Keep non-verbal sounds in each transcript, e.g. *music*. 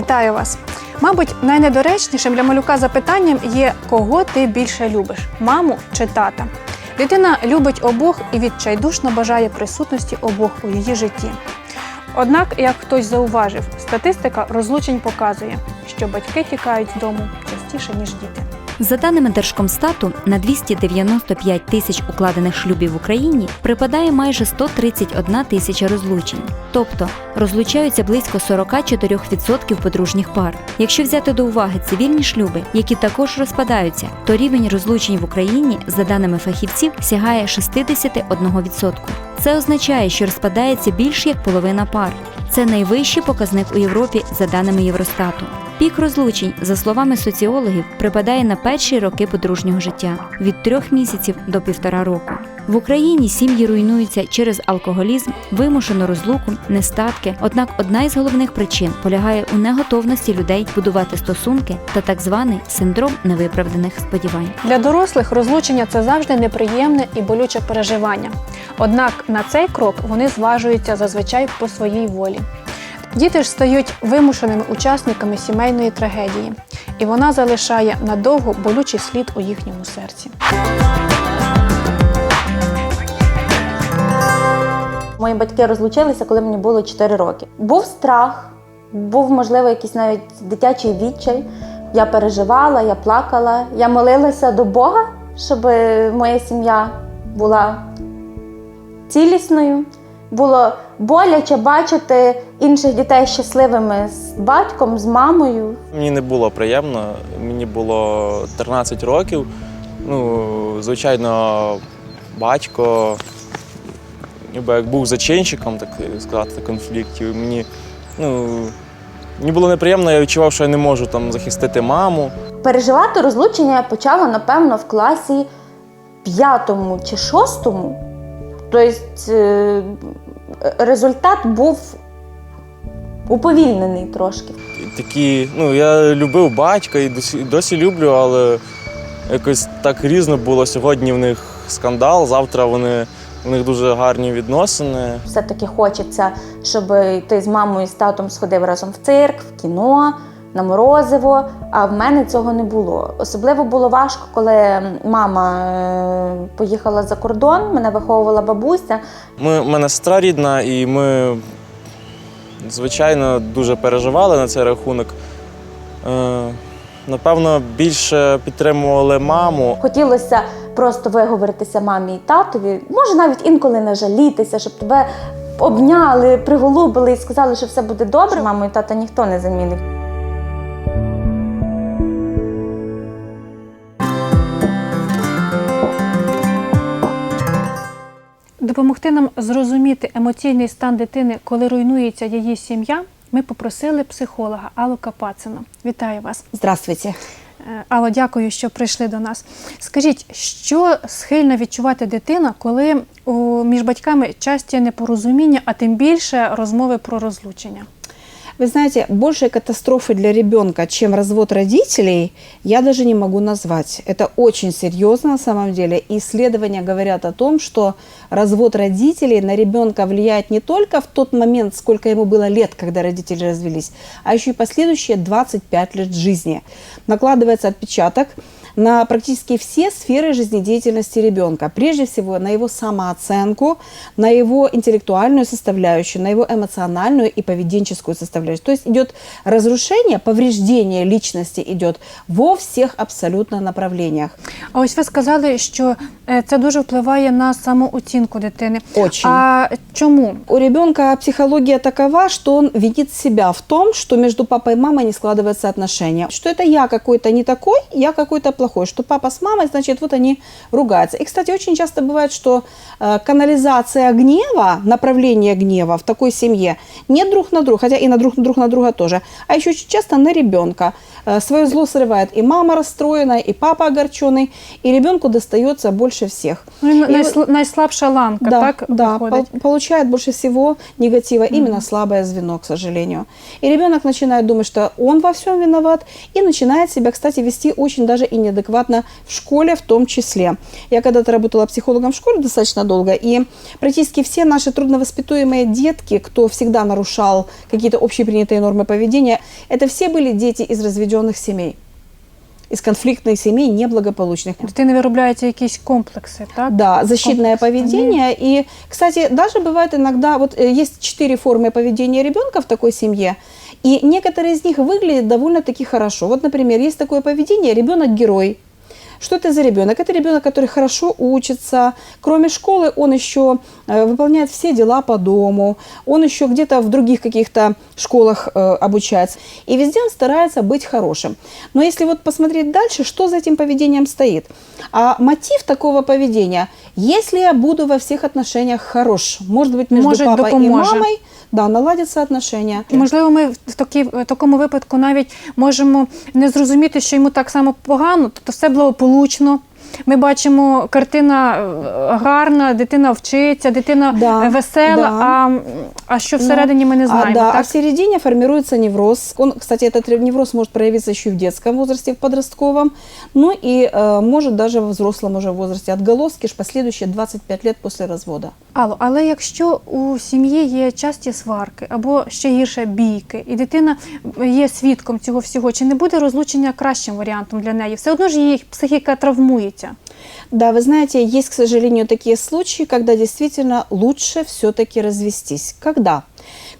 Вітаю вас! Мабуть, найнедоречнішим для малюка запитанням є кого ти більше любиш маму чи тата. Дитина любить обох і відчайдушно бажає присутності обох у її житті. Однак, як хтось зауважив, статистика розлучень показує, що батьки тікають з дому частіше, ніж діти. За даними Держкомстату, на 295 тисяч укладених шлюбів в Україні припадає майже 131 тисяча розлучень. Тобто розлучаються близько 44% подружніх пар. Якщо взяти до уваги цивільні шлюби, які також розпадаються, то рівень розлучень в Україні, за даними фахівців, сягає 61%. Це означає, що розпадається більш як половина пар. Це найвищий показник у Європі за даними Євростату. Пік розлучень, за словами соціологів, припадає на перші роки подружнього життя від трьох місяців до півтора року. В Україні сім'ї руйнуються через алкоголізм, вимушену розлуку, нестатки. Однак одна із головних причин полягає у неготовності людей будувати стосунки та так званий синдром невиправданих сподівань. Для дорослих розлучення це завжди неприємне і болюче переживання. Однак на цей крок вони зважуються зазвичай по своїй волі. Діти ж стають вимушеними учасниками сімейної трагедії, і вона залишає надовго болючий слід у їхньому серці. Мої батьки розлучилися, коли мені було 4 роки. Був страх, був, можливо, якийсь навіть дитячий відчай. Я переживала, я плакала, я молилася до Бога, щоб моя сім'я була цілісною. Було боляче бачити інших дітей щасливими з батьком, з мамою. Мені не було приємно, мені було 13 років. Ну, звичайно, батько, ніби як був зачинщиком, так сказати, конфліктів. Мені, ну, мені було неприємно, я відчував, що я не можу там захистити маму. Переживати розлучення я почала, напевно, в класі п'ятому чи шостому. Тобто е, результат був уповільнений трошки. Такі, ну, я любив батька і досі, досі люблю, але якось так різно було. Сьогодні в них скандал, завтра вони, у них дуже гарні відносини. Все-таки хочеться, щоб ти з мамою і з татом сходив разом в цирк, в кіно, на морозиво. А в мене цього не було. Особливо було важко, коли мама е, поїхала за кордон, мене виховувала бабуся. Ми, мене сестра рідна, і ми, звичайно, дуже переживали на цей рахунок. Е, напевно, більше підтримували маму. Хотілося просто виговоритися мамі і татові, може навіть інколи не жалітися, щоб тебе обняли, приголубили і сказали, що все буде добре. Маму і тата ніхто не замінив. Допомогти нам зрозуміти емоційний стан дитини, коли руйнується її сім'я, ми попросили психолога Аллу Капацину. Вітаю вас. Здравствуйте. Е, Алло, дякую, що прийшли до нас. Скажіть, що схильна відчувати дитина, коли між батьками часті непорозуміння, а тим більше розмови про розлучення? Вы знаете, большей катастрофы для ребенка, чем развод родителей, я даже не могу назвать. Это очень серьезно на самом деле. Исследования говорят о том, что развод родителей на ребенка влияет не только в тот момент, сколько ему было лет, когда родители развелись, а еще и последующие 25 лет жизни. Накладывается отпечаток на практически все сферы жизнедеятельности ребенка. Прежде всего на его самооценку, на его интеллектуальную составляющую, на его эмоциональную и поведенческую составляющую. То есть идет разрушение, повреждение личности идет во всех абсолютно направлениях. А ось ви сказали, що е, це дуже впливає на самооцінку дитини. Очень. А чому? У ребенка психология такова, что он видит себя в том, что между папой и мамой не складываются отношения. Что это я какой-то не такой, я какой-то плохой. Что папа с мамой, значит, вот они ругаются. И, кстати, очень часто бывает, что э, канализация гнева, направление гнева в такой семье не друг на друга, хотя и на друг, друг на друга тоже, а еще очень часто на ребенка. Э, свое зло срывает и мама расстроенная, и папа огорченный. и ребенку достается больше всех. Ну, І найсл- найслабша ланка, да, так? да, пол- получает больше всего негатива именно слабое звено, к сожалению. И ребенок начинает думать, что он во всем виноват, и начинает себя, кстати, вести очень даже и неадекватно в школе в том числе. Я когда-то работала психологом в школе достаточно долго, и практически все наши трудновоспитуемые детки, кто всегда нарушал какие-то общепринятые нормы поведения, это все были дети из разведенных семей, из конфликтных семей, неблагополучных. У дитини виробляються якісь комплекси, так? Да, защитное поведение. И, кстати, даже бывает иногда, вот э, есть четыре формы поведения ребенка в такой семье, и некоторые из них выглядят довольно-таки хорошо. Вот, например, есть такое поведение, ребенок герой. Что это за ребенок? Это ребенок, который хорошо учится. Кроме школы, он еще э, выполняет все дела по дому. Он еще где-то в других каких-то школах э, обучается. И везде он старается быть хорошим. Но если вот посмотреть дальше, что за этим поведением стоит? А мотив такого поведения, если я буду во всех отношениях хорош, может быть, между Может, папой и допоможе. мамой, да, наладятся отношения. Можливо, ми в такій, в такому випадку навіть можемо не зрозуміти, що йому так само погано, тобто все благополучно. Ми бачимо, картина е, гарна, дитина вчиться, дитина Да, е, весела, да. а, а що всередині ми не знаємо. А, да, а в середине формируется невроз. Он, кстати, этот невроз может проявиться еще в детском возрасте, в подростковом, ну и э, может даже в взрослом уже возрасте. Отголоски ж последующие 25 лет после развода. Алло, але якщо у сім'ї є часті сварки або ще гірше бійки, і дитина є свідком цього всього, чи не буде розлучення кращим варіантом для неї? Все одно ж її психіка травмується. життя. Да, вы знаете, есть, к сожалению, такие случаи, когда действительно лучше все-таки развестись. Когда?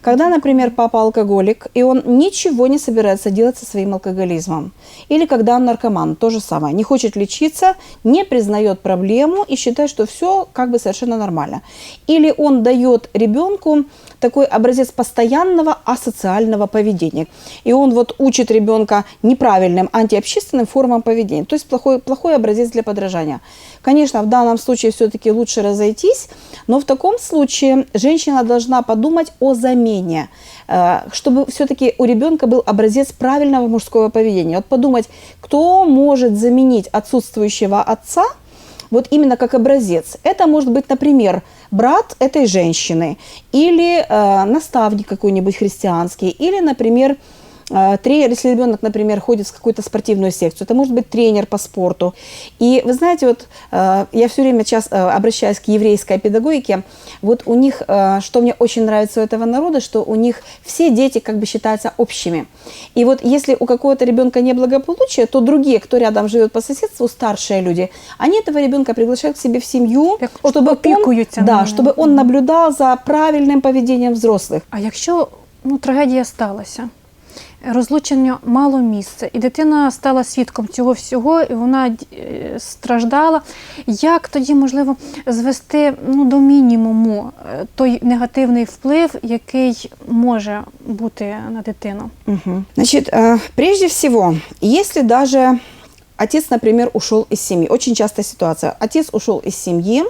Когда, например, папа алкоголик, и он ничего не собирается делать со своим алкоголизмом. Или когда он наркоман, то же самое. Не хочет лечиться, не признает проблему и считает, что все как бы совершенно нормально. Или он дает ребенку такой образец постоянного асоциального поведения. И он вот учит ребенка неправильным антиобщественным формам поведения. То есть плохой, плохой образец для подражания. Конечно, в данном случае все-таки лучше разойтись, но в таком случае женщина должна подумать о замене, э, чтобы все-таки у ребенка был образец правильного мужского поведения. Вот подумать, кто может заменить отсутствующего отца, вот именно как образец. Это может быть, например, брат этой женщины, или э, наставник какой-нибудь христианский, или, например, тренер, если ребенок, например, ходит в какую-то спортивную секцию, это может быть тренер по спорту. И вы знаете, вот э, я все время сейчас э, обращаюсь к еврейской педагогике, вот у них, что мне очень нравится у этого народа, что у них все дети как бы считаются общими. И вот если у какого-то ребенка неблагополучие, то другие, кто рядом живет по соседству, старшие люди, они этого ребенка приглашают к себе в семью, Как чтобы он, да, чтобы он наблюдал за правильным поведением взрослых. А якщо ну, трагедія сталася, розлучення мало місця, і дитина стала свідком цього всього, і вона е, страждала. Як тоді можливо звести ну, до мінімуму е, той негативний вплив, який може бути на дитину? Мгм. Значит, э, прежде всего, если даже отец, например, ушел из семьи, очень частая ситуация, отец ушел из семьи,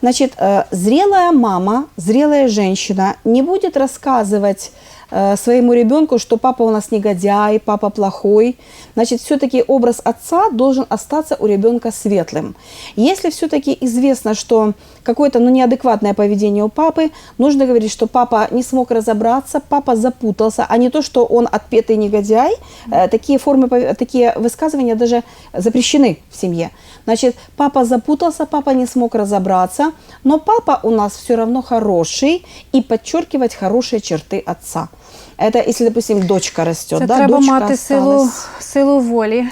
значит, э, зрелая мама, зрелая женщина не будет рассказывать э, своему ребенку, что папа у нас негодяй, папа плохой. Значит, все-таки образ отца должен остаться у ребенка светлым. Если все-таки известно, что какое-то ну, неадекватное поведение у папы, нужно говорить, что папа не смог разобраться, папа запутался, а не то, что он отпетый негодяй. Э, Такие формы, такие высказывания даже запрещены в семье. Значит, папа запутался, папа не смог разобраться, но папа у нас все равно хороший и подчеркивать хорошие черты отца. Это если, допустим, дочка растет, Це да, треба дочка мати силу, осталась. силу волі.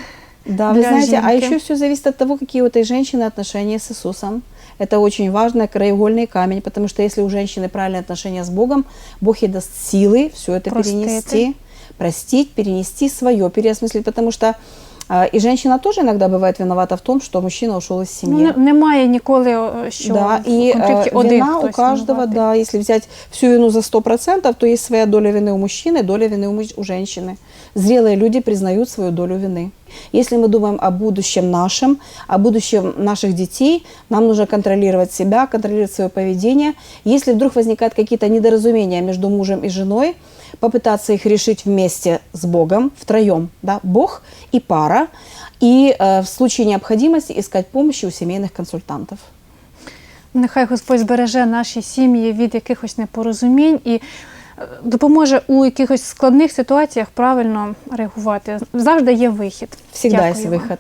Да, вы для знаете, а еще все зависит от того, какие у этой женщины отношения с Иисусом. Это очень важно, краеугольный камень, потому что если у женщины правильные отношения с Богом, Бог ей даст силы все это Простить. перенести, простить, перенести свое, переосмыслить, потому что и женщина тоже иногда бывает виновата в том, что мужчина ушел из семьи. Ну, не- немає ніколи, о, що да, в и конфлікті э, один вина у хтось каждого, винуватий. да, если взять всю вину за 100%, то есть своя доля вины у мужчины, доля вины у, муж- у женщины. Зрелые люди признают свою долю вины. Если мы думаем о будущем нашем, о будущем наших детей, нам нужно контролировать себя, контролировать свое поведение. Если вдруг возникают какие-то недоразумения между мужем и женой, попытаться их решить вместе с Богом, втроем, да, Бог и пара, и э, в случае необходимости искать помощи у семейных консультантов. Нехай Господь збереже наші сім'ї від якихось непорозумінь і е, Допоможе у якихось складних ситуаціях правильно реагувати. Завжди є вихід. Всегда Дякую есть вам. выход.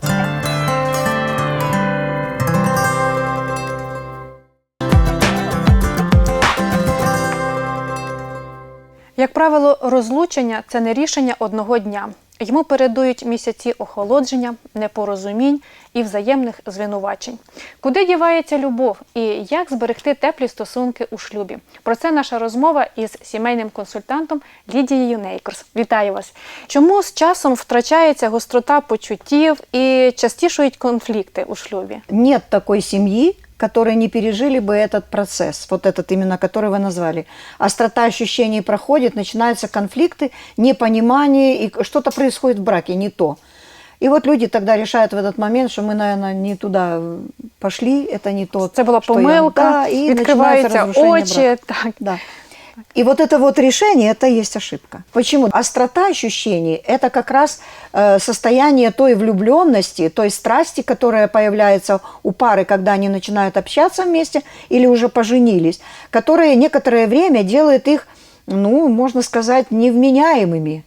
Як правило, розлучення це не рішення одного дня. Йому передують місяці охолодження, непорозумінь і взаємних звинувачень. Куди дівається любов і як зберегти теплі стосунки у шлюбі? Про це наша розмова із сімейним консультантом Лідією Нейкорс. Вітаю вас! Чому з часом втрачається гострота почуттів і частішують конфлікти у шлюбі? нет такой семьи, которые не пережили бы этот процесс, вот этот именно, который вы назвали. Острота ощущений проходит, начинаются конфликты, непонимание, и что-то происходит в браке, не то. И вот люди тогда решают в этот момент, что мы, наверное, не туда пошли, это не то. Це була что я- помилка, Да, и начинается відкриваються очі. брака. Так. Да. И вот это вот решение, это и есть ошибка. Почему? Острота ощущений – это как раз э, состояние той влюбленности, той страсти, которая появляется у пары, когда они начинают общаться вместе или уже поженились, которая некоторое время делает их, ну, можно сказать, невменяемыми.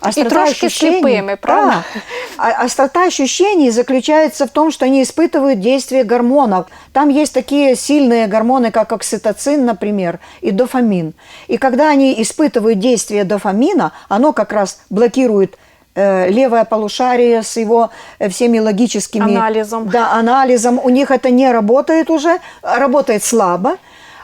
Трошки слепыми, правда? Да. А острота ощущений заключается в том, что они испытывают действие гормонов. Там есть такие сильные гормоны, как окситоцин, например, и дофамин. И когда они испытывают действие дофамина, оно как раз блокирует э, левое полушарие с его э, всеми логическими... Анализом. Да, анализом. У них это не работает уже, работает слабо.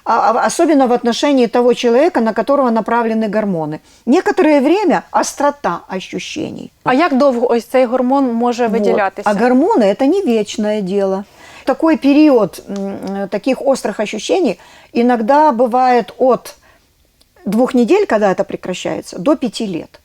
А- а особенно в отношении того человека, на которого направлены гормоны. Некоторое время острота ощущений. А як довго ось цей гормон може Вот. виділятися? А гормоны это не вечное дело. Такой период м, таких острых ощущений иногда бывает от двух недель, когда это прекращается, до пяти лет.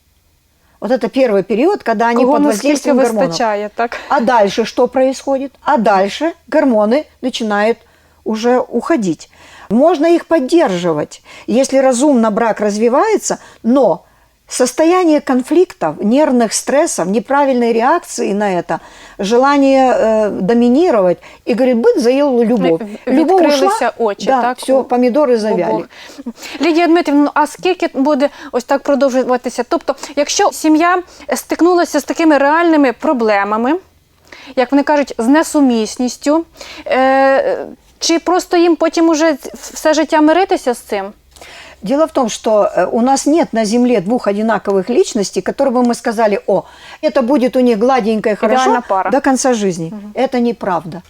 Вот это первый период, когда они Кого под наскільки воздействием гормонов. вистачає, так? А дальше что происходит? А дальше гормоны начинают уже уходить. Можно их поддерживать, если разумно брак развивается, но состояние конфликтов, нервных стрессов, неправильной реакции на это, желание э, доминировать, и говорит, быт заел любовь. В- Любовь відкрилися ушла, очі, да, так, все, у- помидоры завяли. Обох. Лідія Дмитрівна, ну, а скільки буде ось так продовжуватися? Тобто, якщо сім'я стикнулася з такими реальними проблемами, як вони кажуть, з несумісністю, е, чи просто їм потім уже все життя миритися з цим? Дело в том, что э, у нас нет на Земле двух одинаковых личностей, которые бы мы сказали, о, это будет у них гладенько и хорошо пара. до конца жизни. Это неправда.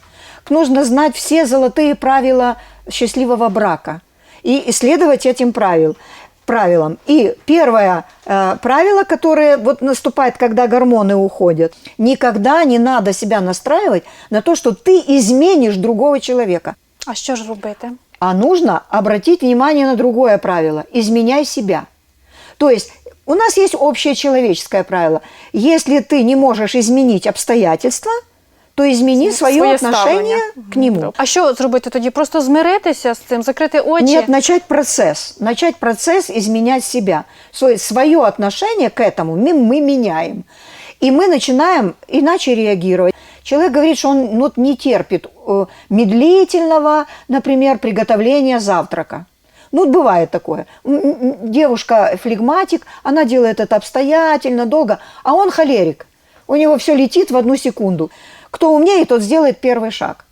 Нужно знать все золотые правила счастливого брака и исследовать этим правил, правилам. И первое э, правило, которое вот наступает, когда гормоны уходят, никогда не надо себя настраивать на то, что ты изменишь другого человека. А що ж робити? А нужно обратить внимание на другое правило – изменяй себя. То есть у нас есть общее человеческое правило. Если ты не можешь изменить обстоятельства, то измени свое Своє отношение ставлення. к нему. А що зробити тоді? Просто змиритися з цим, закрити очі? Нет, начать процесс. Начать процесс изменять себя. Свое, свое отношение к этому мы, мы меняем. И мы начинаем иначе реагировать. Человек говорит, что он ну, вот не терпит э, медлительного, например, приготовления завтрака. Ну, вот бывает такое. М, м, Девушка флегматик, она делает это обстоятельно, долго, а он холерик. У него все летит в одну секунду. Кто умнее, тот сделает первый шаг.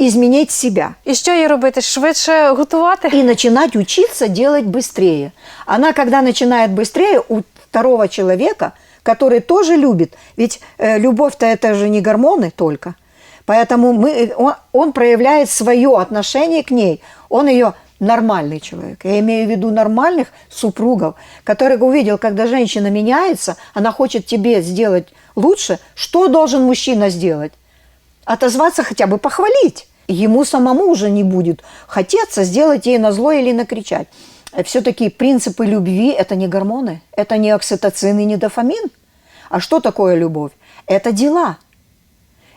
Изменить себя І що їй робити? Швидше готувати? и начинать учиться делать быстрее. Она, когда начинает быстрее, у второго человека, который тоже любит, ведь э, любовь-то это же не гормоны только, поэтому мы, э, он, он проявляет свое отношение к ней, он ее нормальный человек. Я имею в виду нормальных супругов, который увидел, когда женщина меняется, она хочет тебе сделать лучше, что должен мужчина сделать? отозваться хотя бы похвалить. Ему самому уже не будет хотеться сделать ей на зло или накричать. Все-таки принципы любви – это не гормоны, это не окситоцин и не дофамин. А что такое любовь? Это дела.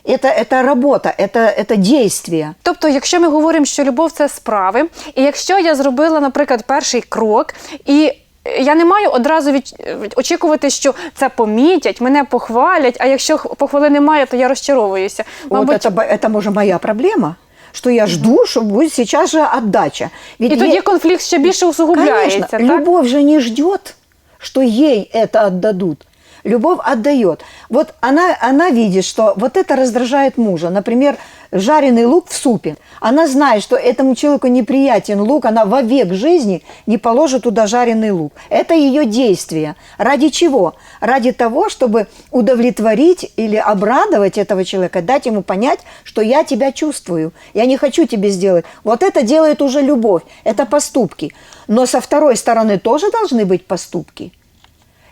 Это, это работа, это, это действие. Тобто, якщо ми говоримо, що любов це справи, і якщо я зробила, наприклад, перший крок, і я не маю одразу від... очікувати, що це помітять, мене похвалять, а якщо х- похвали немає, то я розчаровуюся. Вот это, бо- это, может, моя проблема, что я жду, что будет сейчас же отдача. Ведь І тоді е- конфлікт ще більше усугубляється. Конечно, так? любовь же не ждет, что ей это отдадут. Любовь отдает. Вот она, она видит, что вот это раздражает мужа. Например, жареный лук в супе. Она знает, что этому человеку неприятен лук, она во век жизни не положит туда жареный лук. Это ее действие. Ради чего? Ради того, чтобы удовлетворить или обрадовать этого человека, дать ему понять, что я тебя чувствую, я не хочу тебе сделать. Вот это делает уже любовь, это поступки. Но со второй стороны тоже должны быть поступки.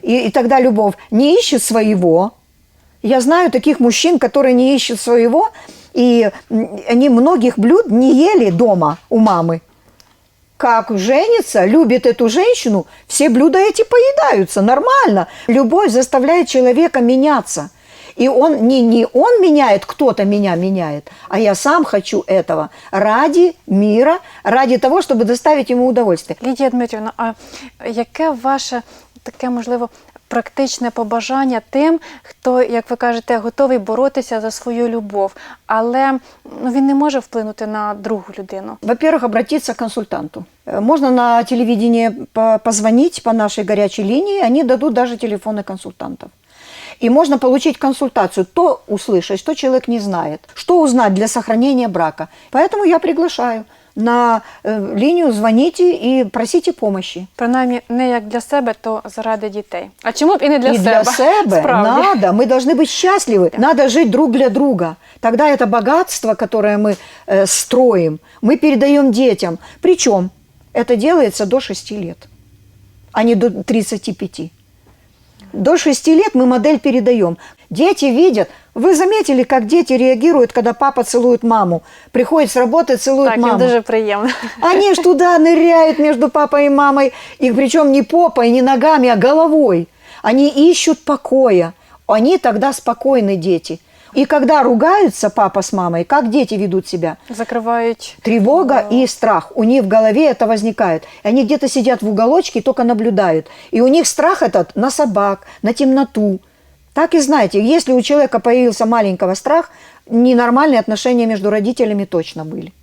И, и тогда любовь не ищет своего. Я знаю таких мужчин, которые не ищут своего, и м, они многих блюд не ели дома у мамы. Как женится, любит эту женщину, все блюда эти поедаются, нормально. Любовь заставляет человека меняться. И он не, не он меняет, кто-то меня меняет, а я сам хочу этого ради мира, ради того, чтобы доставить ему удовольствие. Лідія Дмитрівна, а яке ваше таке можливо практичне побажання тим, хто, як ви кажете, готовий боротися за свою любов, але ну, він не може вплинути на другу людину? Во-первых, обратиться к консультанту. Э, Можно на телевидении по- позвонить по нашей горячей линии, они дадут даже телефоны консультантов. И можно получить консультацию, то услышать, что человек не знает, что узнать для сохранения брака. Поэтому я приглашаю на э, линию, звоните и просите помощи. Принаймні, не як для себе, то заради дітей. А чому б і не для и себе? для себя *laughs* Справді. надо, мы должны быть счастливы, надо жить друг для друга. Тогда это богатство, которое мы э, строим, мы передаем детям. Причем это делается до 6 лет, а не до 35. До 6 лет мы модель передаем. Дети видят. Вы заметили, как дети реагируют, когда папа целует маму? Приходит с работы, целует Так, маму. дуже приємно. Они ж туда ныряют между папой и мамой, и причем не попой, не ногами, а головой. Они ищут покоя. Они тогда спокойны, дети. И когда ругаются папа с мамой, как дети ведут себя? Закривають Тревога и страх. У них в голове это возникает. И они где-то сидят в уголочке и только наблюдают. И у них страх этот на собак, на темноту. Так и знаете, если у человека появился маленького страх, ненормальные отношения между родителями точно были.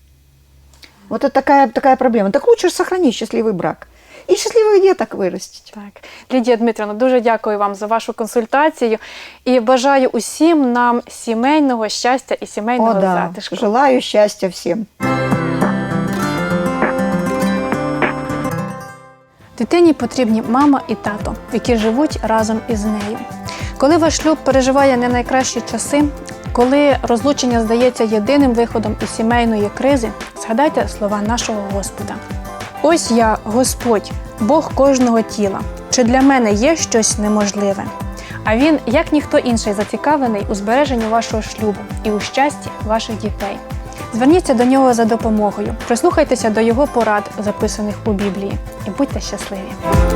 Вот это такая, такая проблема. Так лучше сохранить счастливый брак. И счастливых деток вырастить. Так, Лідія Дмитрівна, дуже дякую вам за вашу консультацію і бажаю усім нам сімейного щастя і сімейного О, да. затишку. Желаю счастья всем. Дитині потрібні мама і тато, які живуть разом із нею. Коли ваш шлюб переживає не найкращі часи, коли розлучення здається єдиним виходом із сімейної кризи, згадайте слова нашого Господа. Ось я, Господь, Бог кожного тіла. Чи для мене є щось неможливе? А він, як ніхто інший, зацікавлений у збереженні вашого шлюбу і у щасті ваших дітей. Зверніться до нього за допомогою, прислухайтеся до його порад, записаних у Біблії, і будьте щасливі.